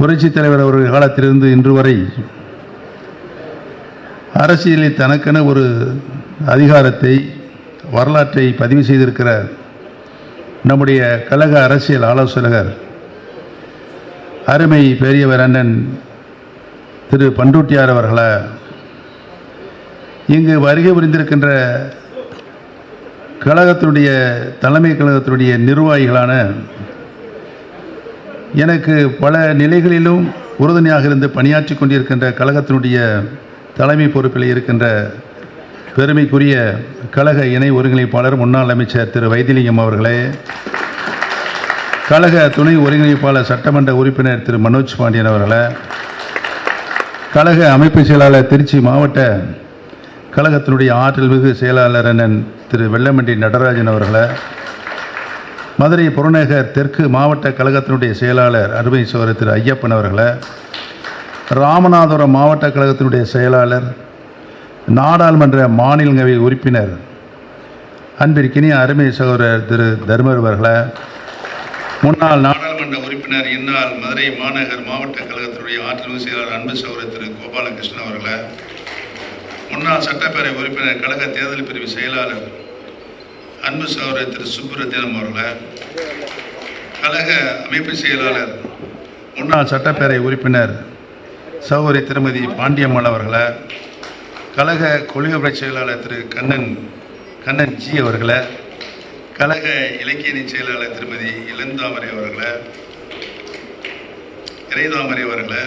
புரட்சித் தலைவர் அவர்கள் காலத்திலிருந்து இன்று வரை அரசியலில் தனக்கென ஒரு அதிகாரத்தை வரலாற்றை பதிவு செய்திருக்கிற நம்முடைய கழக அரசியல் ஆலோசகர் அருமை பெரியவர் அண்ணன் திரு பண்டூட்டியார் அவர்களை இங்கு வருகை புரிந்திருக்கின்ற கழகத்தினுடைய தலைமை கழகத்தினுடைய நிர்வாகிகளான எனக்கு பல நிலைகளிலும் உறுதுணையாக இருந்து பணியாற்றி கொண்டிருக்கின்ற கழகத்தினுடைய தலைமை பொறுப்பில் இருக்கின்ற பெருமைக்குரிய கழக இணை ஒருங்கிணைப்பாளர் முன்னாள் அமைச்சர் திரு வைத்திலிங்கம் அவர்களே கழக துணை ஒருங்கிணைப்பாளர் சட்டமன்ற உறுப்பினர் திரு மனோஜ் பாண்டியன் அவர்களே கழக அமைப்பு செயலாளர் திருச்சி மாவட்ட கழகத்தினுடைய ஆற்றல் மிகு செயலாளர் அண்ணன் திரு வெள்ளமண்டி நடராஜன் அவர்களை மதுரை புறநகர் தெற்கு மாவட்ட கழகத்தினுடைய செயலாளர் அருமை சோதரர் திரு ஐயப்பன் அவர்களை ராமநாதபுரம் மாவட்ட கழகத்தினுடைய செயலாளர் நாடாளுமன்ற மாநிலங்களவை உறுப்பினர் அன்பிற்கினிய அருமை சகோதரர் திரு தர்மர் அவர்களை முன்னாள் நாடாளுமன்ற உறுப்பினர் இந்நாள் மதுரை மாநகர் மாவட்ட கழகத்தினுடைய ஆற்றல் செயலாளர் அன்பு சகோதரர் திரு கோபாலகிருஷ்ணன் அவர்களை முன்னாள் சட்டப்பேரவை உறுப்பினர் கழக தேர்தல் பிரிவு செயலாளர் அன்பு சகோதரர் திரு சுப்புரத்தினம் அவர்களை கழக அமைப்பு செயலாளர் முன்னாள் சட்டப்பேரவை உறுப்பினர் சகோதரி திருமதி பாண்டியம்மாள் அவர்களை கழக கொள்கை செயலாளர் திரு கண்ணன் கண்ணன் ஜி அவர்களை கழக இலக்கியணி செயலாளர் திருமதி இளந்தாமரை அவர்களை இறைதாமரை அவர்களை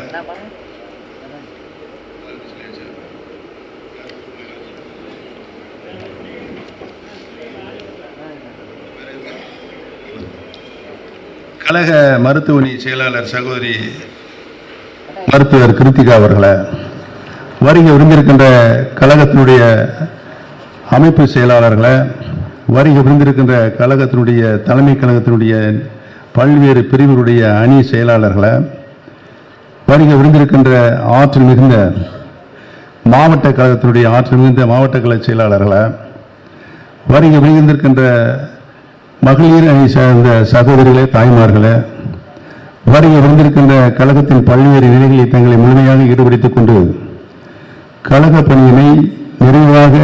கழக மருத்துவமனை செயலாளர் சகோதரி மருத்துவர் கிருத்திகா அவர்களை வருகை விருந்திருக்கின்ற கழகத்தினுடைய அமைப்பு செயலாளர்களை வருகை விருந்திருக்கின்ற கழகத்தினுடைய தலைமை கழகத்தினுடைய பல்வேறு பிரிவுடைய அணி செயலாளர்களை வருகை விருந்திருக்கின்ற ஆற்றல் மிகுந்த மாவட்ட கழகத்தினுடைய ஆற்றல் மிகுந்த மாவட்ட கழக செயலாளர்களை வருகை விருந்திருக்கின்ற மகளிர் அணி சார்ந்த சகோதரிகளே தாய்மார்களே வருகை விருந்திருக்கின்ற கழகத்தின் பல்வேறு நிலைகளில் தங்களை முழுமையாக ஈடுபடுத்திக் கொண்டு கழக பணியினை நிறைவாக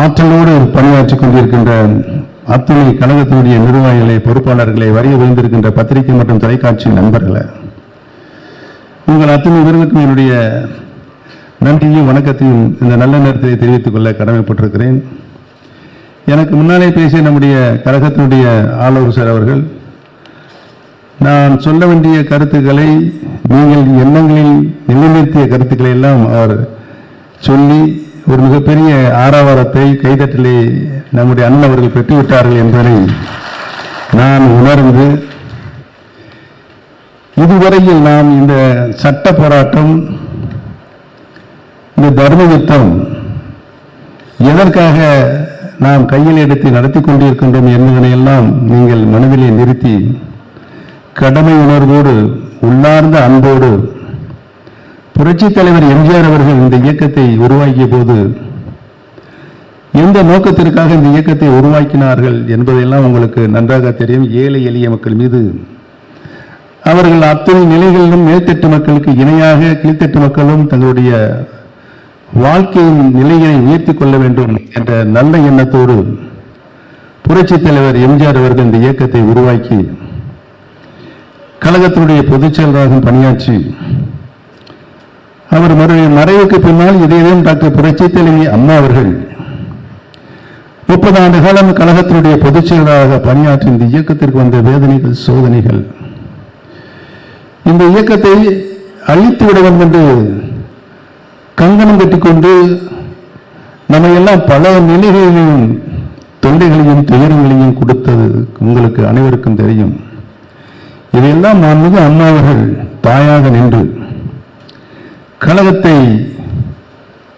ஆற்றலோடு பணியாற்றிக் கொண்டிருக்கின்ற அத்துணை கழகத்தினுடைய நிர்வாகிகளை பொறுப்பாளர்களை வருகை விழுந்திருக்கின்ற பத்திரிகை மற்றும் தொலைக்காட்சி நண்பர்களை உங்கள் அத்தனை பேருக்கும் என்னுடைய நன்றியும் வணக்கத்தையும் இந்த நல்ல நேரத்தை தெரிவித்துக் கொள்ள கடமைப்பட்டிருக்கிறேன். எனக்கு முன்னாலே பேசிய நம்முடைய கழகத்தினுடைய சார் அவர்கள் நான் சொல்ல வேண்டிய கருத்துக்களை நீங்கள் எண்ணங்களில் நிலைநிறுத்திய கருத்துக்களை எல்லாம் அவர் சொல்லி ஒரு மிகப்பெரிய ஆரவாரத்தை கைதட்டலை நம்முடைய அண்ணன் அவர்கள் பெற்றுவிட்டார்கள் என்பதை நான் உணர்ந்து இதுவரையில் நாம் இந்த சட்ட போராட்டம் இந்த தர்ம யுத்தம் எதற்காக நாம் கையில் எடுத்து நடத்தி கொண்டிருக்கின்றோம் என்பதனையெல்லாம் நீங்கள் மனதிலே நிறுத்தி கடமை உணர்வோடு உள்ளார்ந்த அன்போடு புரட்சித் தலைவர் எம்ஜிஆர் அவர்கள் இந்த இயக்கத்தை உருவாக்கிய போது எந்த நோக்கத்திற்காக இந்த இயக்கத்தை உருவாக்கினார்கள் என்பதெல்லாம் உங்களுக்கு நன்றாக தெரியும். ஏழை எளிய மக்கள் மீது அவர்கள் அத்தனை நிலைகளிலும் மேல்தட்டு மக்களுக்கு இணையாக கீழ்த்தட்டு மக்களும் தங்களுடைய வாழ்க்கையின் நிலையை உயர்த்தி கொள்ள வேண்டும் என்ற நல்ல எண்ணத்தோடு புரட்சித் தலைவர் எம்ஜிஆர் அவர்கள் இந்த இயக்கத்தை உருவாக்கி கழகத்தினுடைய பொதுச் செயலராகவும் பணியாற்றி அவர் மறுபடிய மறைவுக்கு பின்னால் இதயம் டாக்டர் புரட்சி தலைவி அம்மா அவர்கள் முப்பது ஆண்டு காலம் கழகத்தினுடைய பொதுச் செயலராக பணியாற்றி இந்த இயக்கத்திற்கு வந்த வேதனைகள் சோதனைகள். இந்த இயக்கத்தை அழித்து விட வேண்டும் என்று கங்கணம் கட்டிக்கொண்டு நம்ம எல்லாம் பல நிலைகளையும் தொண்டைகளையும் துயரங்களையும் கொடுத்தது உங்களுக்கு அனைவருக்கும் தெரியும். இதையெல்லாம் நான் மிக அண்ணாவர்கள் தாயாக நின்று கழகத்தை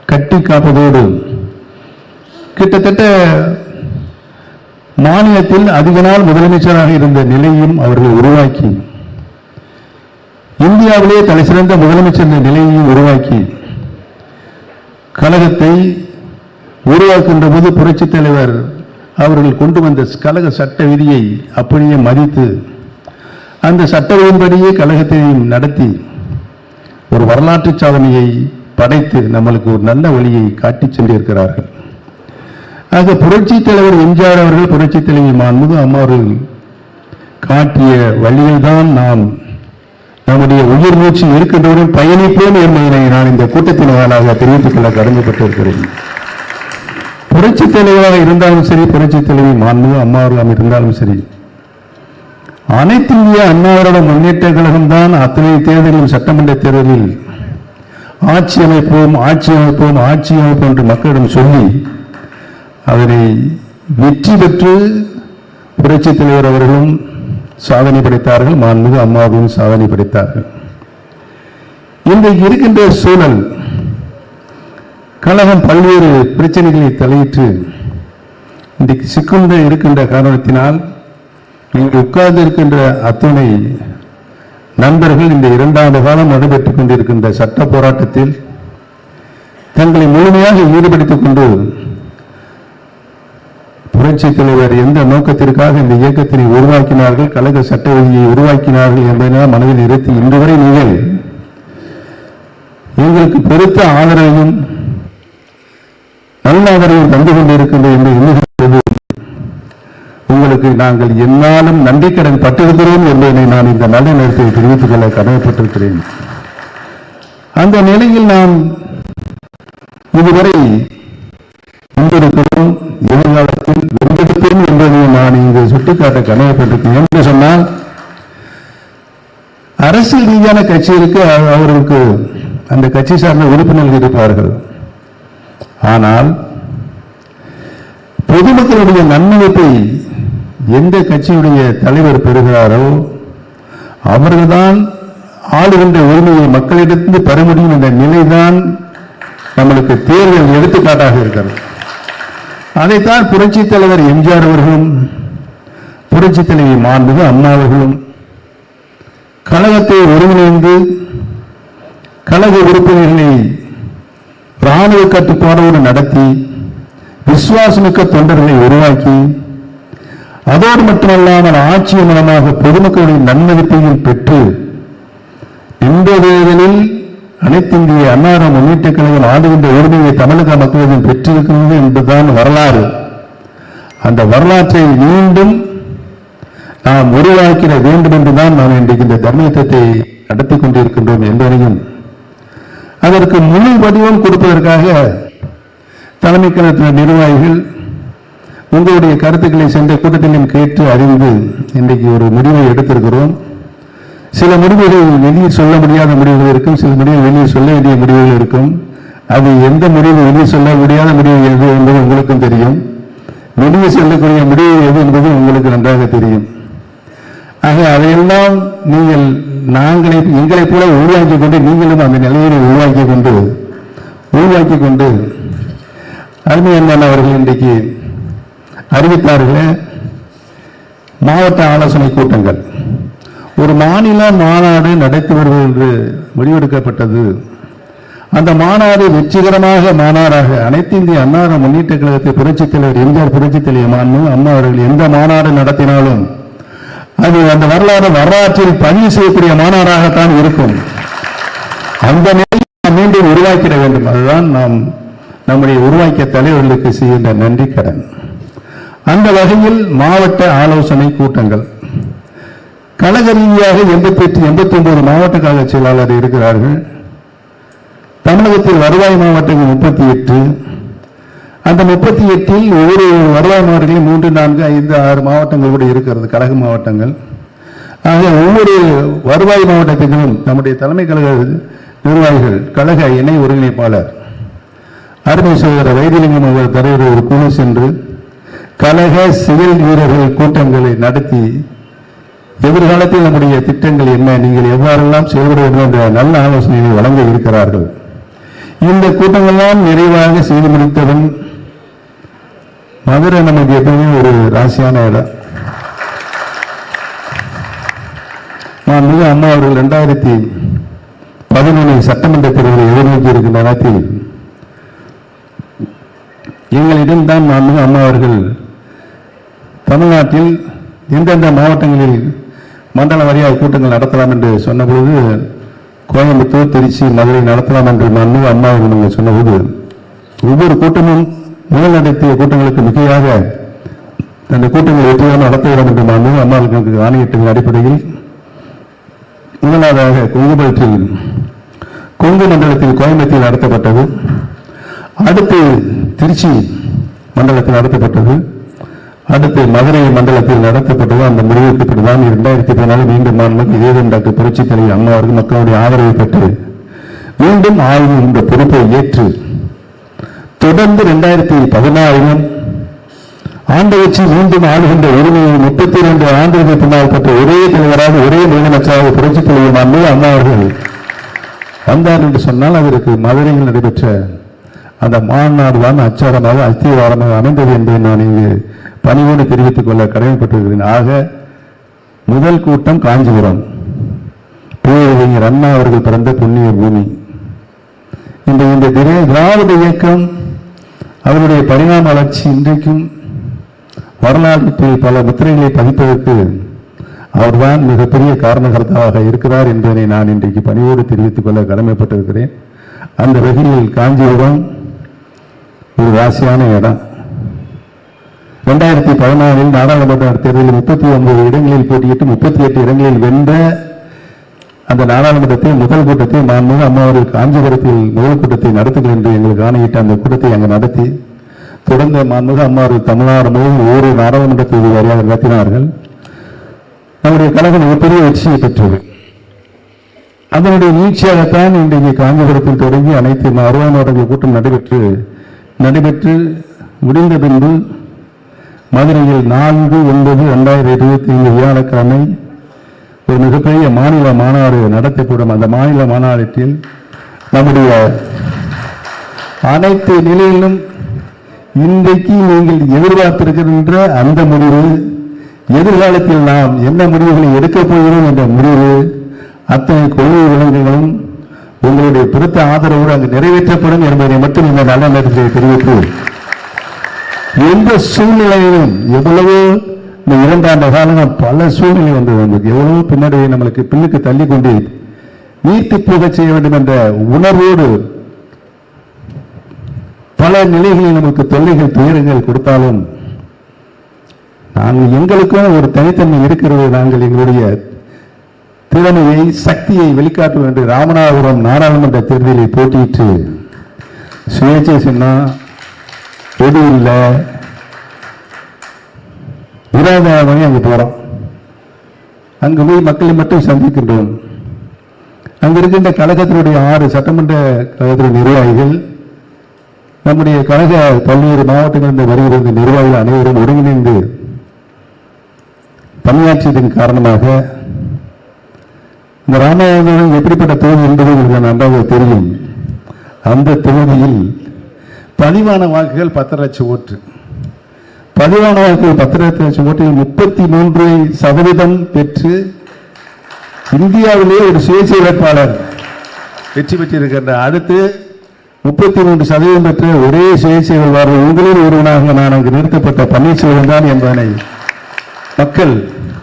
கட்டி காப்பதோடு கிட்டத்தட்ட மாநிலத்தில் அதிக நாள் முதலமைச்சராக இருந்த நிலையும் அவர்கள் உருவாக்கி இந்தியாவிலே தலைசிறந்த முதலமைச்சர் நிலையையும் உருவாக்கி கழகத்தை உருவாக்கின்ற போது புரட்சித் தலைவர் அவர்கள் கொண்டு வந்த கழக சட்ட விதியை அப்படியே மதித்து அந்த சட்டவின்படியே கழகத்தையும் நடத்தி ஒரு வரலாற்று சாதனையை படைத்து நம்மளுக்கு ஒரு நல்ல வழியை காட்டிச் சென்றிருக்கிறார்கள். ஆக புரட்சி தலைவர் எம்ஜிஆர் அவர்கள் புரட்சி தலைவி மாண்புது அம்மா அவர்கள் காட்டிய வழியில்தான் நாம் நம்முடைய உயிர் மூச்சு இருக்கின்றவரும் பயணிப்போம் என்பதனை நான் இந்த கூட்டத்தின் வாயிலாக தெரிவித்துக் கொள்ள கடமைப்பட்டிருக்கிறேன். புரட்சி தலைவராக இருந்தாலும் சரி புரட்சி தலைவி மாண்பு அம்மாவர்களாக இருந்தாலும் சரி அனைத்து இந்திய அண்ணாவிரோட முன்னேற்ற கழகம் தான் அத்தனை தேர்தலிலும் சட்டமன்ற தேர்தலில் ஆட்சி அமைப்போம் ஆட்சி அமைப்போம் ஆட்சி அமைப்போம் என்று மக்களிடம் சொல்லி அதனை வெற்றி பெற்று புரட்சித் தலைவர் அவர்களும் சாதனை படைத்தார்கள். மாண்புமிகு அம்மாவும் சாதனை படைத்தார்கள். இன்றைக்கு இருக்கின்ற சூழல் கழகம் பல்வேறு பிரச்சனைகளை தலையிட்டு இன்றைக்கு சிக்குண்ட இருக்கின்ற காரணத்தினால் இங்கு உட்கார்ந்து இருக்கின்ற அத்துணை நண்பர்கள் இந்த இரண்டாண்டு காலம் நடைபெற்றுக் கொண்டிருக்கின்ற சட்ட போராட்டத்தில் தங்களை முழுமையாக ஈடுபடுத்திக் கொண்டு புரட்சி தலைவர் எந்த நோக்கத்திற்காக இந்த இயக்கத்தினை உருவாக்கினார்கள்? கழக சட்ட விதியை உருவாக்கினார்கள் என்பதனால் மனதில் இருத்தி இன்று வரை நீங்கள் எங்களுக்கு பெருத்த ஆதரவையும் நல்ல ஆதரவையும் தந்து கொண்டிருக்கின்ற என்று உங்களுக்கு நாங்கள் என்னாலும் நன்றிக்கடன் பட்டிருக்கிறோம் என்பதனை நான் இந்த நல்ல நேரத்தில் தெரிவித்துக் கொள்ள கடமைப்பட்டிருக்கிறேன். அந்த நிலையில் நாம் இதுவரை கொண்டிருக்கிறோம் எதிர்காலத்தில் வென்றெடுப்போம் என்பதை நான் இங்கு சுட்டிக்காட்ட கடமைப்பட்டிருக்கிறேன் என்று சொன்னால் அரசியல் ரீதியான கட்சிகளுக்கு அவர்களுக்கு அந்த கட்சி சார்ந்த உறுப்பினர்கள் இருப்பார்கள். ஆனால் பொதுமக்களுடைய நன்மதிப்பை எந்த கட்சியுடைய தலைவர் பெறுகிறாரோ அவர்கள்தான் ஆளுகின்ற உரிமையை மக்களிடத்திலிருந்து பெற முடியும் என்ற நிலைதான் நம்மளுக்கு தேர்தல் எடுத்துக்காட்டாக இருக்கிறது. அதைத்தான் புரட்சி தலைவர் எம்ஜிஆர் அவர்களும் புரட்சி தலைவி மாண்புக அம்மா அவர்களும் கழகத்தை ஒருங்கிணைந்து கழக உறுப்பினர்களை ராணுவ கட்டுப்பாடோடு நடத்தி விசுவாசமிக்க தொண்டர்களை உருவாக்கி அதோடு மட்டுமல்லாமல் ஆட்சி மூலமாக பொதுமக்களுடைய நன்மதிப்பையும் பெற்று இந்த தேர்தலில் அனைத்து இந்திய அன்னார முன்னேற்ற கழகம் ஆளுகின்ற உரிமையை தமிழக மக்களிடம் பெற்றிருக்கிறது என்பதுதான் வரலாறு. அந்த வரலாற்றை மீண்டும் நாம் உருவாக்கிட வேண்டும் என்றுதான் நாம் இன்றைக்கு இந்த தர்மயுத்தத்தை நடத்தி கொண்டிருக்கின்றோம் என்பதையும் அதற்கு முழு வடிவம் கொடுப்பதற்காக தலைமை கழக நிர்வாகிகள் உங்களுடைய கருத்துக்களை சென்ற கூட்டத்திலும் கேட்டு அறிந்து இன்றைக்கு ஒரு முடிவை எடுத்திருக்கிறோம். சில முடிவுகள் வெளியே சொல்ல முடியாத முடிவுகள் இருக்கும். சில முடிவு வெளியே சொல்ல வேண்டிய முடிவுகள் இருக்கும். அது எந்த முடிவு வெளியே சொல்ல முடியாத முடிவு எது என்பது உங்களுக்கும் தெரியும். வெளியே சொல்லக்கூடிய முடிவு எது என்பது உங்களுக்கு நன்றாக தெரியும். ஆக அதையெல்லாம் நீங்கள் நாங்களை எங்களைப் போல உருவாக்கி கொண்டு நீங்களும் அந்த நிலையை உருவாக்கி கொண்டு உருவாக்கி கொண்டு அருமையண்ணன் அவர்கள் இன்றைக்கு அறிவித்தார்கள் மாவட்ட ஆலோசனை கூட்டங்கள். ஒரு மாநில மாநாடு நடத்தி வருவது என்று முடிவெடுக்கப்பட்டது. அந்த மாநாடு வெற்றிகரமாக மாநாடாக அனைத்து இந்திய அன்னார முன்னேற்ற கழகத்தை புரட்சித் தலைவர் எம்ஜிஆர் புரட்சித் தலைவர் மாண்பு அம்மா அவர்கள் எந்த மாநாடு நடத்தினாலும் அது அந்த வரலாறு வரலாற்றில் பதிவு செய்யக்கூடிய மாநாடாகத்தான் இருக்கும். அந்த நிலையை நாம் மீண்டும் உருவாக்கிட வேண்டும். அதுதான் நாம் நம்முடைய உருவாக்கிய தலைவர்களுக்கு செய்கின்ற நன்றி கடன். அந்த வகையில் மாவட்ட ஆலோசனை கூட்டங்கள் கழக ரீதியாக எண்பத்தி எட்டு எண்பத்தி ஒன்பது மாவட்ட கழக செயலாளர் இருக்கிறார்கள். தமிழகத்தில் வருவாய் மாவட்டங்கள் முப்பத்தி எட்டு. அந்த முப்பத்தி எட்டில் ஒவ்வொரு வருவாய் மாவட்டங்களிலும் மூன்று நான்கு ஐந்து ஆறு மாவட்டங்கள் கூட இருக்கிறது கழக மாவட்டங்கள். ஆக ஒவ்வொரு வருவாய் மாவட்டத்திலும் நம்முடைய தலைமை கழக நிர்வாகிகள் கழக இணை ஒருங்கிணைப்பாளர் அருமை சகோதரர் வைத்தியலிங்கம் அவர் தலைவர் ஒரு குழு சென்று கழக சிவில் வீரர்கள் கூட்டங்களை நடத்தி எதிர்காலத்தில் நம்முடைய திட்டங்கள் என்ன? நீங்கள் எவ்வாறெல்லாம் செயல்பட வேண்டும் என்ற நல்ல ஆலோசனையை வழங்க இருக்கிறார்கள். இந்த கூட்டங்கள்லாம் நிறைவாக செய்து முடித்தவன் மதுரை நமக்கு எப்பவுமே ஒரு ராசியான இடம். நான் மிக அம்மா அவர்கள் இரண்டாயிரத்தி பதினொன்று சட்டமன்ற தேர்தலை எதிர்நோக்கி இருக்கின்ற நேரத்தில் எங்களிடம் தான் நான் மிக அம்மா அவர்கள் தமிழ்நாட்டில் எந்தெந்த மாவட்டங்களில் மண்டல வாரியாக கூட்டங்கள் நடத்தலாம் என்று சொன்னபொழுது கோயம்புத்தூர் திருச்சி மதுரை நடத்தலாம் என்று மனு அம்மா அவர்கள் சொன்னபோது ஒவ்வொரு கூட்டமும் முதல் நடத்திய கூட்டங்களுக்கு மிகையாக அந்த கூட்டங்களை வெற்றியாக நடத்த வேண்டும் என்று மனு அம்மாவுக்கு ஆணையிட்டதன் அடிப்படையில் முதலாவதாக கொங்குபலத்தில் கொங்கு மண்டலத்தில் கோயம்புத்தூர் நடத்தப்பட்டது. அடுத்து திருச்சி மண்டலத்தில் நடத்தப்பட்டது. அடுத்து மதுரை மண்டலத்தில் நடத்தப்பட்டது அந்த முடிவுக்கு தான் இரண்டாயிரத்தி பதினாலு மீண்டும் மாநிலம் இதேதன் டாக்டர் புரட்சித் தலைவர் அம்மா அவர்கள் மக்களுடைய ஆதரவை பெற்று மீண்டும் ஆய்வு இந்த பொறுப்பை ஏற்று தொடர்ந்து இரண்டாயிரத்தி பதினாறிலும் ஆண்டு வச்சு மீண்டும் ஆளுகின்ற உரிமையை முப்பத்தி இரண்டு ஆண்டுகளுக்கு பின்னால் பெற்ற ஒரே தலைவராக ஒரே முதலமைச்சராக புரட்சி தலைவர் அம்மா அம்மா அவர்கள் வந்தார் என்று சொன்னால் அவருக்கு மதுரையில் நடைபெற்ற அந்த மாநாடு தான் அச்சாரமாக அத்திவாரமாக அமைந்தது என்பதை நான் இங்கு பணிவோடு தெரிவித்துக் கொள்ள கடமைப்பட்டிருக்கிறேன். ஆக முதல் கூட்டம் காஞ்சிபுரம். பேரறிஞர் அண்ணா அவர்கள் பிறந்த புண்ணிய பூமி. இந்த இந்த திரா- திராவிட இயக்கம் அவருடைய பரிணாம வளர்ச்சி இன்றைக்கும் வரலாற்றில் பல முத்திரைகளை பதிப்பதற்கு அவர்தான் மிகப்பெரிய காரணகர்த்தாவாக இருக்கிறார் என்பதனை நான் இன்றைக்கு பணியோடு தெரிவித்துக் கொள்ள கடமைப்பட்டிருக்கிறேன். அந்த வகையில் காஞ்சிபுரம் ஒரு ராசியான இடம். ரெண்டாயிரத்தி பதினாறில் நாடாளுமன்ற தேர்தலில் முப்பத்தி ஒன்பது இடங்களில் போட்டியிட்டு முப்பத்தி எட்டு இடங்களில் வென்ற அந்த நாடாளுமன்றத்தில் முதல் கூட்டத்தை மாண்புமிகு அம்மா அவர்கள் காஞ்சிபுரத்தில் முதல் கூட்டத்தை நடத்துங்கள் என்று எங்களுக்கு ஆணையிட்ட அந்த கூட்டத்தை அங்கு நடத்தி தொடர்ந்து மாண்புமிகு அம்மா அவர்கள் தமிழ்நாடு முழுவதும் ஒவ்வொரு நாடாளுமன்ற தொகுதி வாரியாக நடத்தினார்கள். நம்முடைய கழகம் மிகப்பெரிய வெற்றியை பெற்றது. அதனுடைய நீட்சியாகத்தான் இன்றைக்கு காஞ்சிபுரத்தில் தொடங்கி அனைத்து அறுபது நாடுகள் கூட்டம் நடைபெற்று நடைபெற்று முடிந்த பின்பு மதுரையில் நான்கு ஒன்பது இரண்டாயிரத்தி இருபத்தி ஐந்து வியாழக்கிழமை ஒரு மிகப்பெரிய மாநில மாநாடு நடத்தப்படும் அந்த மாநில மாநாட்டில் நம்முடைய அனைத்து நிலையிலும் இன்றைக்கு நீங்கள் எதிர்பார்த்திருக்கின்ற அந்த முடிவு எதிர்காலத்தில் நாம் என்ன முடிவுகளை எடுக்கப் போகிறோம் என்ற முடிவு அத்தனை கொள்கை விலங்குகளும் உங்களுடைய பெருத்த ஆதரவோடு அங்கு நிறைவேற்றப்படும் என்பதை மட்டும் இந்த நல்ல நேரத்தில் தெரிவித்து எந்த சூழ்நிலையிலும் எவ்வளவோ இந்த இரண்டாண்டு காலங்கள் பல சூழ்நிலை வந்தது நமக்கு எவ்வளவோ பின்னாடி நம்மளுக்கு பின்னுக்கு தள்ளி கொண்டு நீர்த்து போக செய்ய வேண்டும் என்ற உணர்வோடு பல நிலைகளில் நமக்கு தொல்லைகள் துயரங்கள் கொடுத்தாலும் நாங்கள் எங்களுக்கும் ஒரு தனித்தன்மை இருக்கிறது. நாங்கள் எங்களுடைய திறமையை சக்தியை வெளிக்காட்டும் என்று ராமநாதபுரம் நாடாளுமன்ற தேர்தலில் போட்டியிட்டு சுயேட்சை சின்னம் எது இல்லை விராதாமணி அங்கே போகிறோம் அங்கு போய் மக்களை மட்டும் சந்திக்கின்றோம். அங்கே இருக்கின்ற கழகத்தினுடைய ஆறு சட்டமன்ற கழகத்தினுடைய நிர்வாகிகள் நம்முடைய கழக பல்வேறு மாவட்டங்களிலிருந்து வருகிற இந்த நிர்வாகிகள் அனைவரும் ஒருங்கிணைந்து பணியாற்றியதன் காரணமாக இந்த ராமாயணம் எப்படிப்பட்ட தொகுதி என்பது உங்களுக்கு நன்றாக தெரியும். அந்த தொகுதியில் பதிவான வாக்குகள் பத்து லட்சம் ஓட்டு. பதிவான வாக்குகள் பத்து லட்சம் ஓட்டில் முப்பத்தி மூன்று சதவீதம் பெற்று இந்தியாவிலேயே ஒரு சுயேட்சை வேட்பாளர் வெற்றி பெற்றிருக்கின்ற அடுத்து முப்பத்தி மூன்று சதவீதம் பெற்ற ஒரே சுயேட்சை வேட்பாளர் உங்களில் ஒருவனாக நான் அங்கு நிறுத்தப்பட்ட பன்னீர்செல்வம் தான் என்பதனை மக்கள்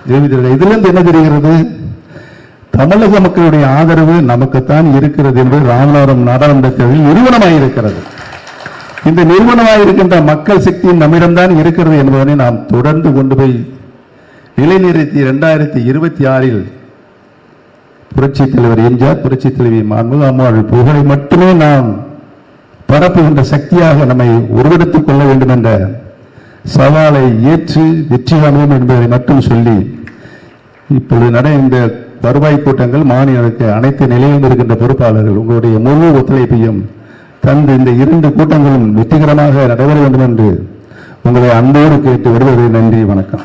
தெரிவித்தார்கள் இதிலிருந்து என்ன தெரிகிறது? தமிழக மக்களுடைய ஆதரவு நமக்குத்தான் இருக்கிறது என்று ராமநாதபுரம் நாடாளுமன்ற தேர்தலில் நிறுவனமாயிருக்கிறது இந்த நிறுவனமாயிருக்கின்ற மக்கள் சக்தி நம்மிடம்தான் இருக்கிறது என்பதனை நாம் தொடர்ந்து கொண்டு போய் நிலைநிறுத்தி இரண்டாயிரத்தி இருபத்தி ஆறில் புரட்சி தலைவர் எம்ஜிஆர் புரட்சி தலைவி மாண்புகள் அம்மாள் புகழை மட்டுமே நாம் பரப்புகின்ற சக்தியாக நம்மை உருவெடுத்துக் கொள்ள வேண்டும் என்ற சவாலை ஏற்று வெற்றி காணுவோம் என்பதை மட்டும் சொல்லி இப்பொழுது நட இந்த வருவாய் கூட்டங்கள் மாநிலங்களுக்கு அனைத்து நிலையிலும் இருக்கின்ற பொறுப்பாளர்கள் உங்களுடைய முழு ஒத்துழைப்பையும் தந்து இந்த இரண்டு கூட்டங்களும் வெற்றிகரமாக நடைபெற வேண்டும் என்று உங்களை அன்போடு கேட்டு வருவதை நன்றி வணக்கம்.